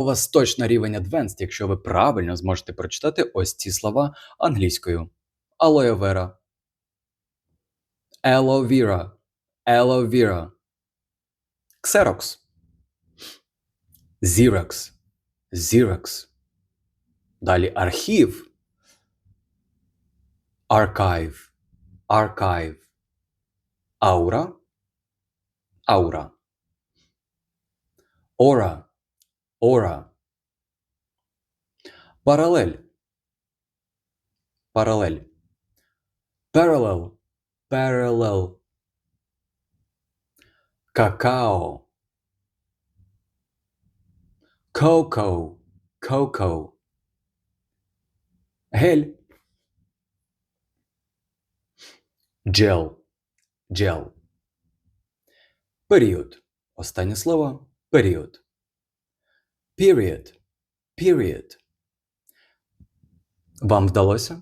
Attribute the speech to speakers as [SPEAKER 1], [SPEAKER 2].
[SPEAKER 1] У вас точно рівень Advanced, якщо ви правильно зможете прочитати ось ці слова англійською. Aloe vera. Aloe vera. Aloe vera. Xerox. Xerox. Xerox. Далі архів. Archive. Archive. Аура. Аура. Ора. Ора. Паралель. Паралель. Parallel. Parallel. Какао. Cocoa. Cocoa. Гель. Gel. Gel. Період. Останнє слово. Період. Period. Period. Вам вдалося?